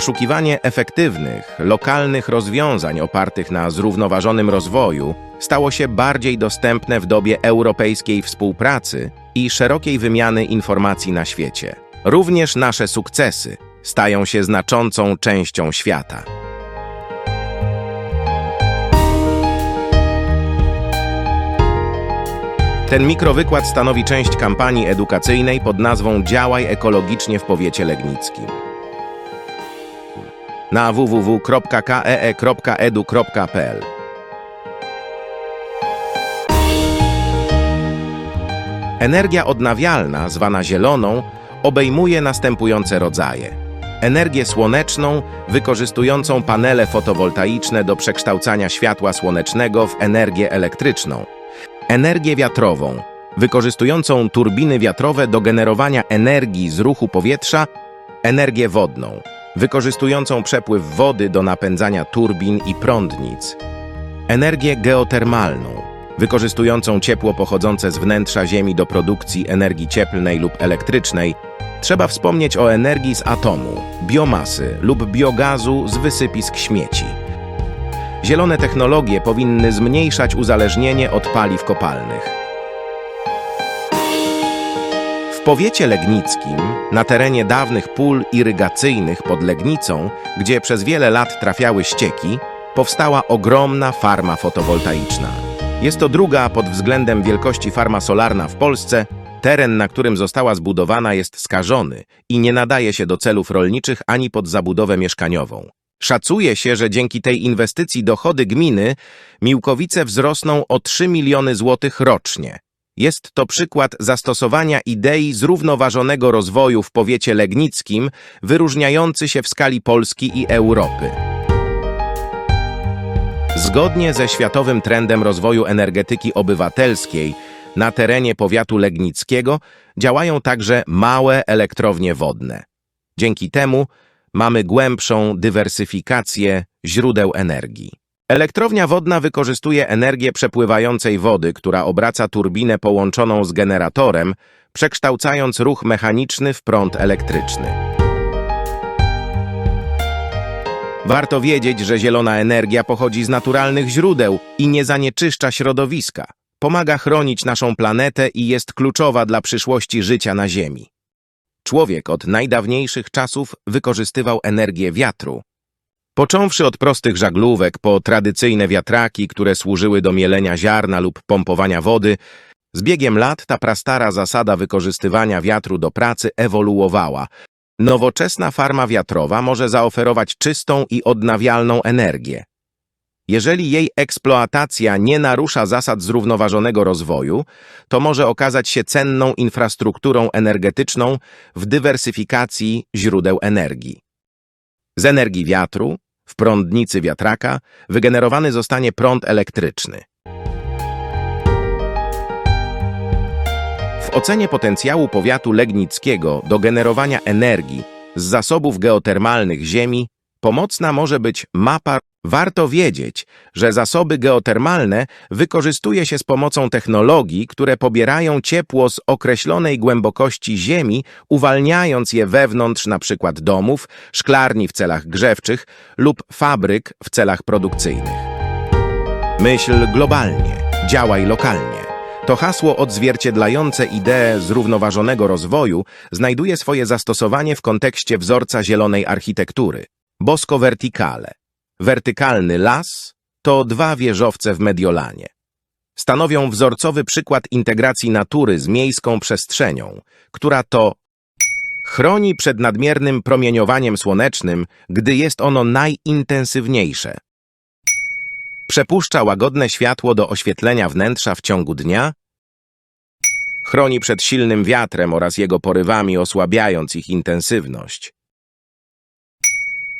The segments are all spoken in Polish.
Poszukiwanie efektywnych, lokalnych rozwiązań opartych na zrównoważonym rozwoju stało się bardziej dostępne w dobie europejskiej współpracy i szerokiej wymiany informacji na świecie. Również nasze sukcesy stają się znaczącą częścią świata. Ten mikrowykład stanowi część kampanii edukacyjnej pod nazwą Działaj ekologicznie w powiecie legnickim. Na www.kee.edu.pl Energia odnawialna, zwana zieloną, obejmuje następujące rodzaje. Energię słoneczną, wykorzystującą panele fotowoltaiczne do przekształcania światła słonecznego w energię elektryczną. Energię wiatrową, wykorzystującą turbiny wiatrowe do generowania energii z ruchu powietrza. Energię wodną, wykorzystującą przepływ wody do napędzania turbin i prądnic. Energię geotermalną, wykorzystującą ciepło pochodzące z wnętrza Ziemi do produkcji energii cieplnej lub elektrycznej, trzeba wspomnieć o energii z atomu, biomasy lub biogazu z wysypisk śmieci. Zielone technologie powinny zmniejszać uzależnienie od paliw kopalnych. Powiecie legnickim, na terenie dawnych pól irygacyjnych pod Legnicą, gdzie przez wiele lat trafiały ścieki, powstała ogromna farma fotowoltaiczna. Jest to druga pod względem wielkości farma solarna w Polsce. Teren, na którym została zbudowana, jest skażony i nie nadaje się do celów rolniczych ani pod zabudowę mieszkaniową. Szacuje się, że dzięki tej inwestycji dochody gminy Miłkowice wzrosną o 3 miliony złotych rocznie. Jest to przykład zastosowania idei zrównoważonego rozwoju w powiecie legnickim, wyróżniający się w skali Polski i Europy. Zgodnie ze światowym trendem rozwoju energetyki obywatelskiej na terenie powiatu legnickiego działają także małe elektrownie wodne. Dzięki temu mamy głębszą dywersyfikację źródeł energii. Elektrownia wodna wykorzystuje energię przepływającej wody, która obraca turbinę połączoną z generatorem, przekształcając ruch mechaniczny w prąd elektryczny. Warto wiedzieć, że zielona energia pochodzi z naturalnych źródeł i nie zanieczyszcza środowiska. Pomaga chronić naszą planetę i jest kluczowa dla przyszłości życia na Ziemi. Człowiek od najdawniejszych czasów wykorzystywał energię wiatru. Począwszy od prostych żaglówek po tradycyjne wiatraki, które służyły do mielenia ziarna lub pompowania wody, z biegiem lat ta prastara zasada wykorzystywania wiatru do pracy ewoluowała. Nowoczesna farma wiatrowa może zaoferować czystą i odnawialną energię. Jeżeli jej eksploatacja nie narusza zasad zrównoważonego rozwoju, to może okazać się cenną infrastrukturą energetyczną w dywersyfikacji źródeł energii. Z energii wiatru, w prądnicy wiatraka, wygenerowany zostanie prąd elektryczny. W ocenie potencjału powiatu legnickiego do generowania energii z zasobów geotermalnych ziemi pomocna może być mapa. Warto wiedzieć, że zasoby geotermalne wykorzystuje się z pomocą technologii, które pobierają ciepło z określonej głębokości ziemi, uwalniając je wewnątrz np. domów, szklarni w celach grzewczych lub fabryk w celach produkcyjnych. Myśl globalnie, działaj lokalnie. To hasło odzwierciedlające ideę zrównoważonego rozwoju znajduje swoje zastosowanie w kontekście wzorca zielonej architektury. Bosco Verticale. Wertykalny las to dwa wieżowce w Mediolanie. Stanowią wzorcowy przykład integracji natury z miejską przestrzenią, która to chroni przed nadmiernym promieniowaniem słonecznym, gdy jest ono najintensywniejsze. Przepuszcza łagodne światło do oświetlenia wnętrza w ciągu dnia. Chroni przed silnym wiatrem oraz jego porywami, osłabiając ich intensywność.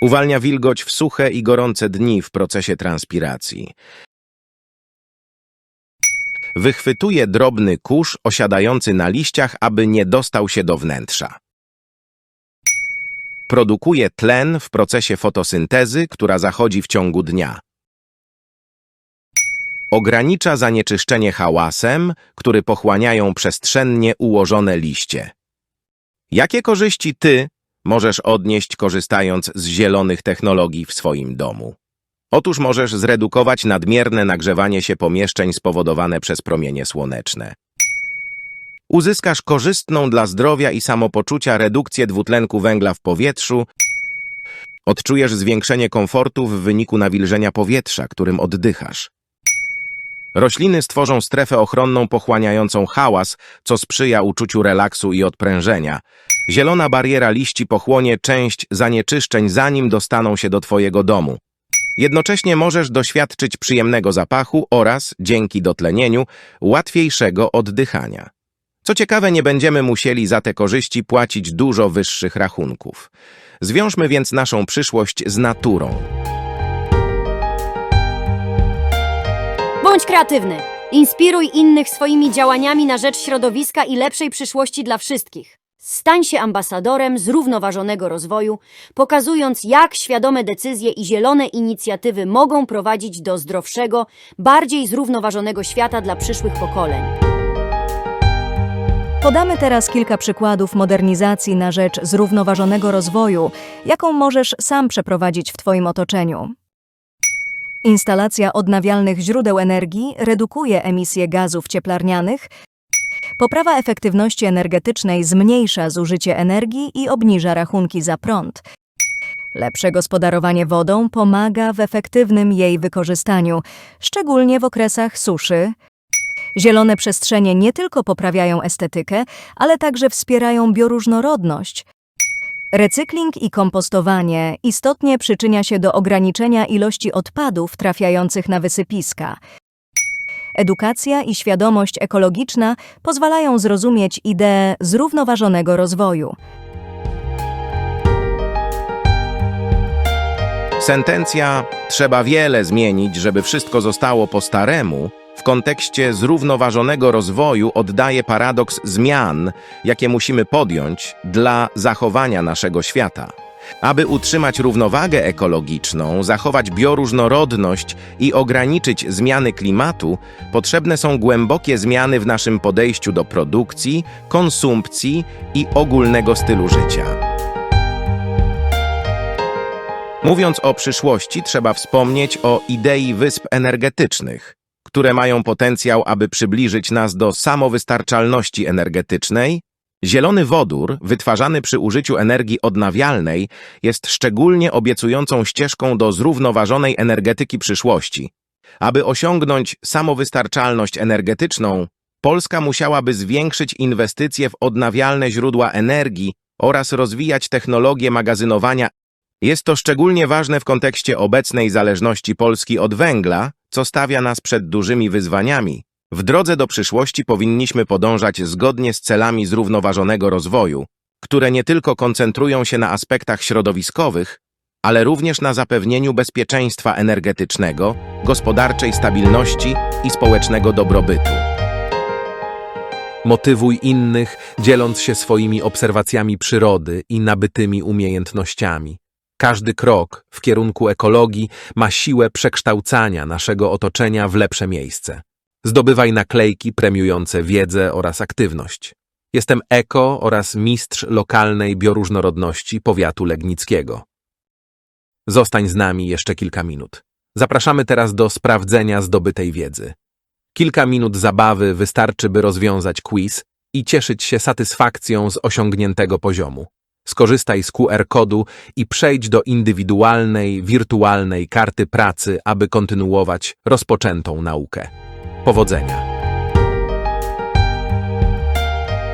Uwalnia wilgoć w suche i gorące dni w procesie transpiracji. Wychwytuje drobny kurz osiadający na liściach, aby nie dostał się do wnętrza. Produkuje tlen w procesie fotosyntezy, która zachodzi w ciągu dnia. Ogranicza zanieczyszczenie hałasem, który pochłaniają przestrzennie ułożone liście. Jakie korzyści ty możesz odnieść korzystając z zielonych technologii w swoim domu? Otóż możesz zredukować nadmierne nagrzewanie się pomieszczeń spowodowane przez promienie słoneczne. Uzyskasz korzystną dla zdrowia i samopoczucia redukcję dwutlenku węgla w powietrzu, odczujesz zwiększenie komfortu w wyniku nawilżenia powietrza, którym oddychasz. Rośliny stworzą strefę ochronną pochłaniającą hałas, co sprzyja uczuciu relaksu i odprężenia. Zielona bariera liści pochłonie część zanieczyszczeń, zanim dostaną się do Twojego domu. Jednocześnie możesz doświadczyć przyjemnego zapachu oraz, dzięki dotlenieniu, łatwiejszego oddychania. Co ciekawe, nie będziemy musieli za te korzyści płacić dużo wyższych rachunków. Zwiążmy więc naszą przyszłość z naturą. Bądź kreatywny. Inspiruj innych swoimi działaniami na rzecz środowiska i lepszej przyszłości dla wszystkich. Stań się ambasadorem zrównoważonego rozwoju, pokazując, jak świadome decyzje i zielone inicjatywy mogą prowadzić do zdrowszego, bardziej zrównoważonego świata dla przyszłych pokoleń. Podamy teraz kilka przykładów modernizacji na rzecz zrównoważonego rozwoju, jaką możesz sam przeprowadzić w Twoim otoczeniu. Instalacja odnawialnych źródeł energii redukuje emisję gazów cieplarnianych, poprawa efektywności energetycznej zmniejsza zużycie energii i obniża rachunki za prąd. Lepsze gospodarowanie wodą pomaga w efektywnym jej wykorzystaniu, szczególnie w okresach suszy, Zielone przestrzenie nie tylko poprawiają estetykę, ale także wspierają bioróżnorodność. Recykling i kompostowanie istotnie przyczynia się do ograniczenia ilości odpadów trafiających na wysypiska. Edukacja i świadomość ekologiczna pozwalają zrozumieć ideę zrównoważonego rozwoju. Sentencja trzeba wiele zmienić, żeby wszystko zostało po staremu w kontekście zrównoważonego rozwoju oddaje paradoks zmian, jakie musimy podjąć dla zachowania naszego świata. Aby utrzymać równowagę ekologiczną, zachować bioróżnorodność i ograniczyć zmiany klimatu, potrzebne są głębokie zmiany w naszym podejściu do produkcji, konsumpcji i ogólnego stylu życia. Mówiąc o przyszłości, trzeba wspomnieć o idei wysp energetycznych, które mają potencjał, aby przybliżyć nas do samowystarczalności energetycznej. Zielony wodór, wytwarzany przy użyciu energii odnawialnej, jest szczególnie obiecującą ścieżką do zrównoważonej energetyki przyszłości. Aby osiągnąć samowystarczalność energetyczną, Polska musiałaby zwiększyć inwestycje w odnawialne źródła energii oraz rozwijać technologie magazynowania jest to szczególnie ważne w kontekście obecnej zależności Polski od węgla, co stawia nas przed dużymi wyzwaniami. W drodze do przyszłości powinniśmy podążać zgodnie z celami zrównoważonego rozwoju, które nie tylko koncentrują się na aspektach środowiskowych, ale również na zapewnieniu bezpieczeństwa energetycznego, gospodarczej stabilności i społecznego dobrobytu. Motywuj innych, dzieląc się swoimi obserwacjami przyrody i nabytymi umiejętnościami. Każdy krok w kierunku ekologii ma siłę przekształcania naszego otoczenia w lepsze miejsce. Zdobywaj naklejki premiujące wiedzę oraz aktywność. Jestem eko oraz mistrz lokalnej bioróżnorodności powiatu legnickiego. Zostań z nami jeszcze kilka minut. Zapraszamy teraz do sprawdzenia zdobytej wiedzy. Kilka minut zabawy wystarczy, by rozwiązać quiz i cieszyć się satysfakcją z osiągniętego poziomu. Skorzystaj z QR-kodu i przejdź do indywidualnej, wirtualnej karty pracy, aby kontynuować rozpoczętą naukę. Powodzenia!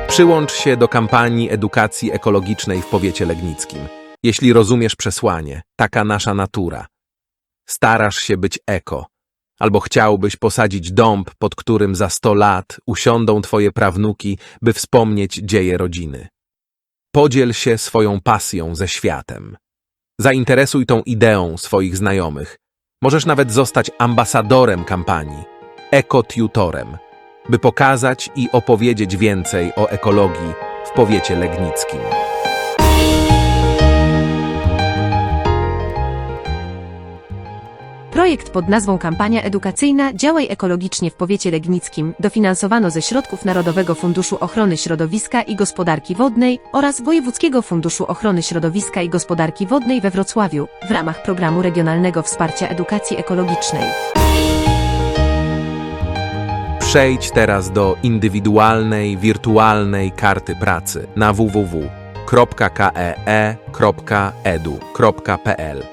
Przyłącz się do kampanii edukacji ekologicznej w powiecie legnickim. Jeśli rozumiesz przesłanie, taka nasza natura. Starasz się być eko, albo chciałbyś posadzić dąb, pod którym za sto lat usiądą twoje prawnuki, by wspomnieć dzieje rodziny. Podziel się swoją pasją ze światem. Zainteresuj tą ideą swoich znajomych. Możesz nawet zostać ambasadorem kampanii, ekotutorem, by pokazać i opowiedzieć więcej o ekologii w powiecie legnickim. Projekt pod nazwą Kampania Edukacyjna Działaj ekologicznie w powiecie legnickim dofinansowano ze środków Narodowego Funduszu Ochrony Środowiska i Gospodarki Wodnej oraz Wojewódzkiego Funduszu Ochrony Środowiska i Gospodarki Wodnej we Wrocławiu w ramach Programu Regionalnego Wsparcia Edukacji Ekologicznej. Przejdź teraz do indywidualnej, wirtualnej karty pracy na www.keee.edu.pl.